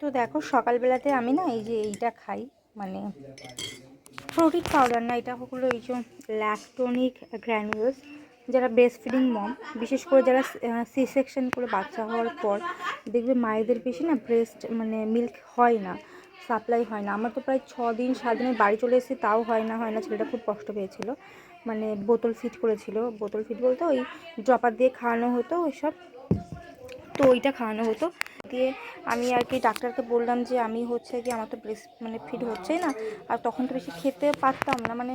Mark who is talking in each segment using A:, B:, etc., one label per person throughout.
A: তো দেখো সকালবেলাতে আমি না এই যে এইটা খাই মানে প্রোটিন পাউডার না, এটা হলো এই যে ল্যাকটোনিক গ্র্যানুলস যারা ব্রেস্ট ফিডিং মম বিশেষ করে যারা সি সেকশন করে বাচ্চা হওয়ার পর দেখবে মায়েদের বেশি না ব্রেস্ট মানে মিল্ক হয় না সাপ্লাই হয় না। আমার তো প্রায় ছ দিন, সাত দিনে বাড়ি চলে এসেছি, তাও হয় না হয় না, ছেলেটা খুব কষ্ট পেয়েছিল। মানে বোতল ফিট করেছিল, বোতল ফিট বলতে ওই ড্রপার দিয়ে খাওয়ানো হতো ওইসব। তো ওইটা খাওয়ানো হতো। দিয়ে আমি আর কি ডাক্তারকে বললাম যে আমি হচ্ছে কি আমার তো ব্রেস্ট মানে ফিট হচ্ছেই না। আর তখন তো বেশি খেতে পারতাম না মানে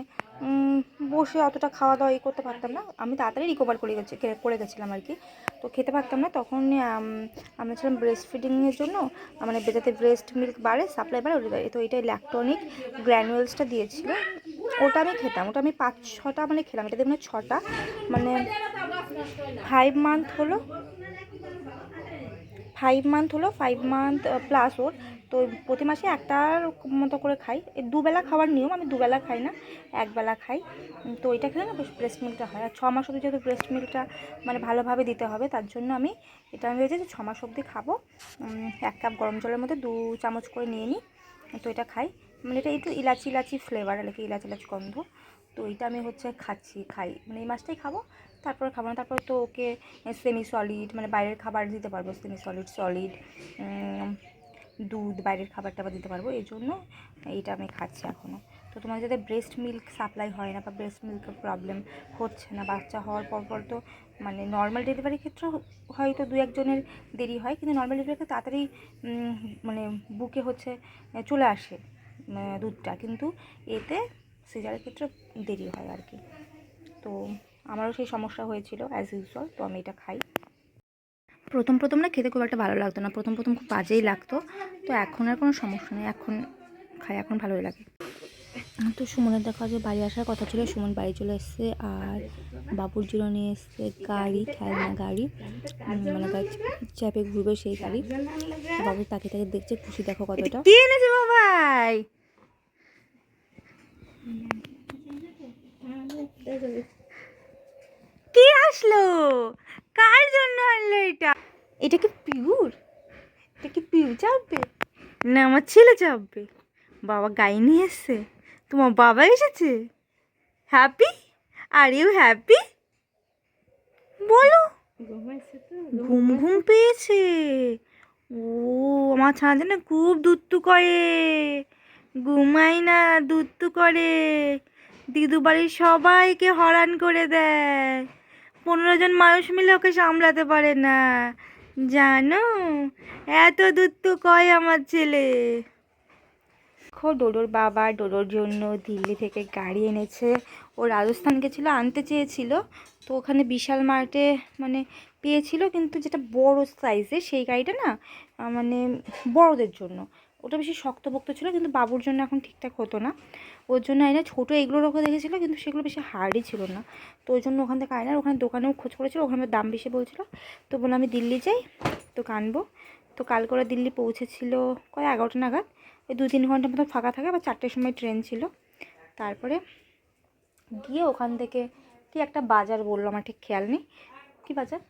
A: বসে অতটা খাওয়া দাওয়া এই করতে পারতাম না। আমি তাড়াতাড়ি রিকভার করে গেছি করে গেছিলাম আর কি। তো খেতে পারতাম না তখন আম, আমরা ছিলাম ব্রেস্ট ফিডিংয়ের জন্য মানে যাতে ব্রেস্ট মিল্ক বাড়ে সাপ্লাই বাড়ে ওটা তো এটা ইলেকট্রনিক গ্র্যানুয়েলসটা দিয়েছিল। ওটা আমি খেতাম ওটা আমি পাঁচ ছটা মানে খেলাম। এটা দেখুন ছটা মানে ফাইভ মান্থ হলো। ফাইভ মান্থ হলো ফাইভ মান্থ প্লাস ওর। তো প্রতি মাসে একটার মতো করে খাই। দুবেলা খাওয়ার নিয়ম, আমি দুবেলা খাই না, একবেলা খাই। তো এটা খেলে না ব্রেস্ট মিল্কটা হয়। আর ছ মাস অবধি যেহেতু ব্রেস্ট মিল্কটা মানে ভালোভাবে দিতে হবে, তার জন্য আমি এটা আমি ভেবেছি যে ছ মাস অবধি খাব। এক কাপ গরম জলের মধ্যে দু চামচ করে নিয়ে নিই। তো এটা খাই। মানে এটা একটু ইলাচি ইলাচি ফ্লেভার কি ইলাচি ইলাচি গন্ধ। তো এটা আমি হচ্ছে খাচ্ছি, খাই। মানে এই মাসটাই খাব, তারপর খাব না, তারপর তো ওকে সেমি সলিড মানে বাইরের খাবার দিতে পারব সেমি সলিড সলিড দুধ, বাইরের খাবার টাবার দিতে পারব, এই জন্য এইটা আমি খাচ্ছি এখনও তো তোমার যাতে ব্রেস্ট মিল্ক সাপ্লাই হয় না বা ব্রেস্ট মিল্কের প্রবলেম হচ্ছে না, বাচ্চা হওয়ার পর পর তো মানে নর্মাল ডেলিভারির ক্ষেত্রে হয়তো দু একজনের দেরি হয়, কিন্তু নর্মাল ডেলিভারি তাড়াতাড়ি মানে বুকে হচ্ছে, চলে আসে। দুধটা। কিন্তু এতে সিজারের ক্ষেত্রে দেরি হয় আর কি। তো আমারও সেই সমস্যা হয়েছিল অ্যাজ ইউজুয়াল তো আমি এটা খাই। প্রথম প্রথম না খেতে খুব একটা ভালো লাগতো না। প্রথম প্রথম খুব বাজেই লাগতো। তো এখন আর কোনো সমস্যা নেই। এখন খাই, এখন ভালোই লাগে। তো সুমনের দেখা যে বাড়ি আসার কথা ছিল। সুমন বাড়ি চলে এসছে আর বাবুর জন্য নিয়ে এসছে গাড়ি, খেলনা গাড়ি। মানে চ্যাপে ঘুরবে সেই গাড়ি। তো বাবু তাকে তাকে দেখছে। খুশি দেখো কতটা। বাবাই কি আসলো? কার জন্য আনলো এটা? এটা কি পিউর? এটা কি পিউ চাপবে? না, আমার ছেলে চাপবে। বাবা গাই নিয়ে এসছে। তোমার বাবা এসেছে? হ্যাপি আর ইউ হ্যাপি বলো। ঘুম ঘুম পেয়েছে। ও, আমার ছানাতে না খুব দুত্তু করে। ঘুমাই না দুত্তু করে। দিদু বাড়ির সবাইকে হরান করে দেয়। পনেরো জন মানুষ মিলে ওকে সামলাতে পারে না। জানো, এত দুত্তু কয় আমার ছেলে? দেখো, ডোডোর বাবা ডোডোর জন্য দিল্লি থেকে গাড়ি এনেছে। ও রাজস্থান গেছিল আনতে চেয়েছিল। তো ওখানে বিশাল মার্টে মানে পেয়েছিল, কিন্তু যেটা বড় সাইজে সেই গাড়িটা না মানে বড়দের জন্য। ওটা বেশি শক্তপোক্ত ছিল, কিন্তু বাবুর জন্য এখন ঠিকঠাক হতো না। ওর জন্য আয়না ছোটো এগুলোর ওকে দেখেছিলো, কিন্তু সেগুলো বেশি হার্ডই ছিল না। তো ওই জন্য ওখান থেকে আয়নার ওখানে দোকানেও খোঁজ করেছিল, ওখানে দাম বেশি বলছিল। তো বললাম আমি দিল্লি যাই তো কানবো তো কাল করে দিল্লি পৌঁছেছিল কয় এগারোটা নাগাদ। ওই দু তিন ঘণ্টার মতো ফাঁকা থাকে বা চারটের সময় ট্রেন ছিল। তারপরে গিয়ে ওখান থেকে কি একটা বাজার বলল, আমার ঠিক খেয়াল নেই। কি বাজার?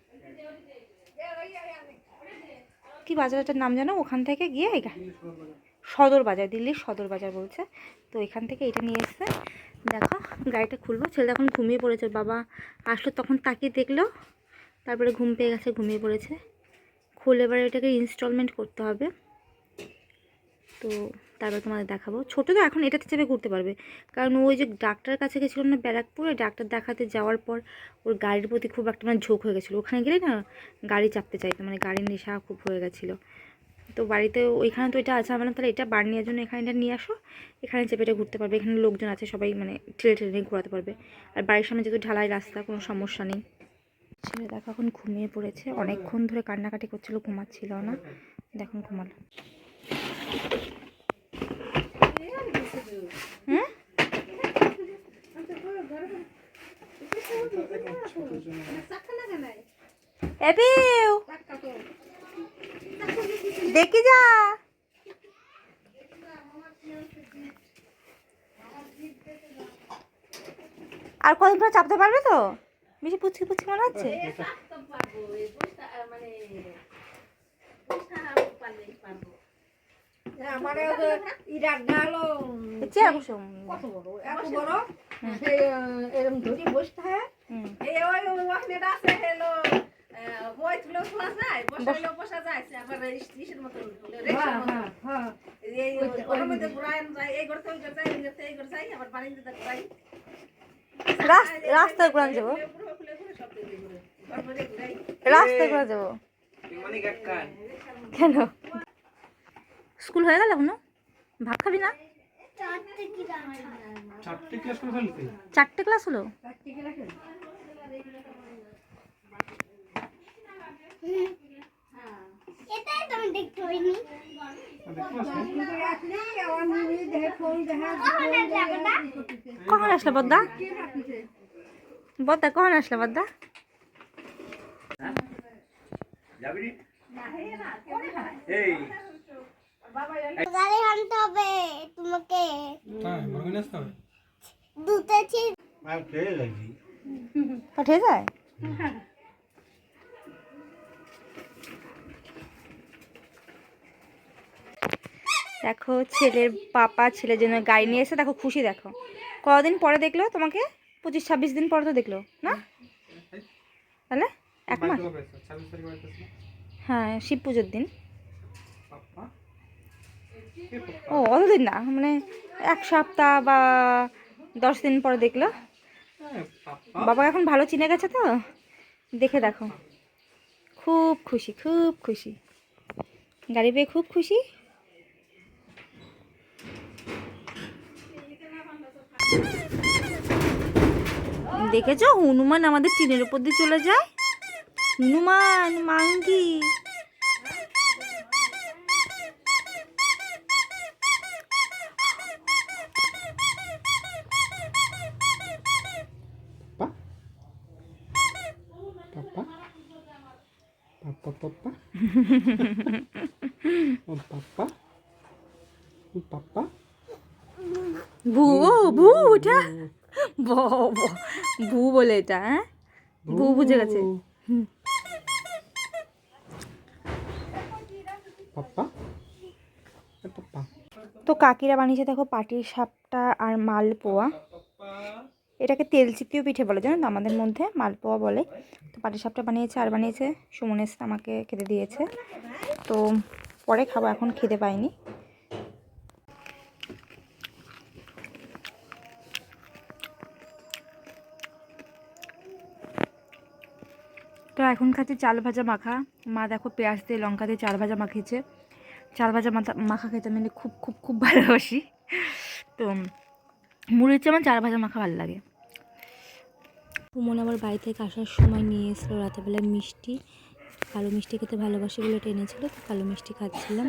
A: কি বাজারটার নাম জানো? ওখান থেকে গিয়ে সদর বাজার, দিল্লির সদর বাজার বলছে। তো এখান থেকে এটা নিয়ে এসছে। দেখো, গাড়িটা খুলবো ছেলে এখন ঘুমিয়ে পড়েছে। বাবা আসলো তখন তাকিয়ে দেখল। তারপরে ঘুম পেয়ে গেছে, ঘুমিয়ে পড়েছে। খুলে এবার এটাকে ইনস্টলমেন্ট করতে হবে। তো তারপরে তোমাদের দেখাবো। ছোটো তো এখন এটাতে চেপে ঘুরতে পারবে। কারণ ওই যে ডাক্তার কাছে গেছিল না ব্যারাকপুরে, ডাক্তার দেখাতে যাওয়ার পর ওর গাড়ির প্রতি খুব একটা মানে ঝোঁক হয়ে গেছিল। ওখানে গেলে না গাড়ি চাপতে চাইতো মানে গাড়ির নেশা খুব হয়ে গেছিল। তো বাড়িতে ওইখানে তো এটা আছে, আমি বললাম তাহলে এটা বার নেওয়ার জন্য এখানে এটা নিয়ে আসো। এখানে চেপে এটা ঘুরতে পারবে, এখানে লোকজন আছে, সবাই মানে ঠেলে ঠেলে ঘোরাতে পারবে। আর বাড়ির সামনে যেহেতু ঢালাই রাস্তা, কোনো সমস্যা নেই। ছেলে দেখো এখন ঘুমিয়ে পড়েছে। অনেকক্ষণ ধরে কান্নাকাটি করছিল ঘুমাচ্ছিল না। দেখুন, ঘুমালো। হুম দেখি যা। আর কদিন পরে চাপতে পারবে তো? বেশি পুচকি পুচকি মনে হচ্ছে?
B: আমার
A: রাস্তায় ঘুরান যাব? রাস্তায় ঘুরা যাব? কেন? স্কুল হয়ে গেল এখনও? ভাত খাবি না?
C: চারটে ক্লাস
A: হলো?
D: কখন আসলে
A: বদ্দা বদ্দা কখন আসলে বদ্দা
E: যাবি এই।
D: গাড়ি আনতে হবে তোমাকে।
C: হ্যাঁ আসতে হবে?
D: দুতেছি
E: আর
A: পাঠিয়ে যায়? দেখো ছেলের পাপা ছেলের জন্য গাড়ি নিয়ে এসে দেখো খুশি দেখো। কদিন পরে দেখল তোমাকে? পঁচিশ ছাব্বিশ দিন পরে তো দেখল না? তাহলে এক মাস? হ্যাঁ শিব পুজোর দিন? ও, অতদিন না মানে এক সপ্তাহ বা দশ দিন পরে দেখল। বাবা এখন ভালো চিনে গেছে তো? দেখে দেখো। খুব খুশি খুব খুশি। গাড়ি পেয়ে খুব খুশি। দেখেছ? হনুমান আমাদের টিনের উপর দিয়ে চলে যায়। হনুমান মাঙ্কি
C: পাপ্পা ও পাপ্পা ও পাপ্পা
A: ভু ও, ভু এটা? বাবা, ভু বলে এটা হ্যাঁ? ভু। বুঝে গেছে।
C: পাপ্পা? পাপ্পা।
A: তো কাকিরা বানিয়েছে দেখো পাটির সাপটা আর মালপোয়া। এটাকে তেল চিপিও পিঠে বলে জানো তো আমাদের মধ্যে মালপোয়া বলে। তো পাটির সাপটা বানিয়েছে, আর বানিয়েছে সুমন এসে আমাকে খেতে দিয়েছে। তো পরে খাব, এখন খেতে পাইনি। তো এখন খাচ্ছি চাল ভাজা মাখা। মা দেখো পেঁয়াজ দিয়ে লঙ্কা দিয়ে চাল ভাজা মাখিয়েছে। চাল ভাজা মাথা মাখা খেতে আমি খুব খুব খুব ভালোবাসি। তো মুড়ির চেয়ে আমার চাল ভাজা মাখা ভালো লাগে। সুমন আবার বাড়ি থেকে আসার সময় নিয়ে এসেছিল রাতেরবেলা মিষ্টি। কালো মিষ্টি খেতে ভালোবাসে বলে এটা এনেছিলো তো কালো মিষ্টি খাচ্ছিলাম।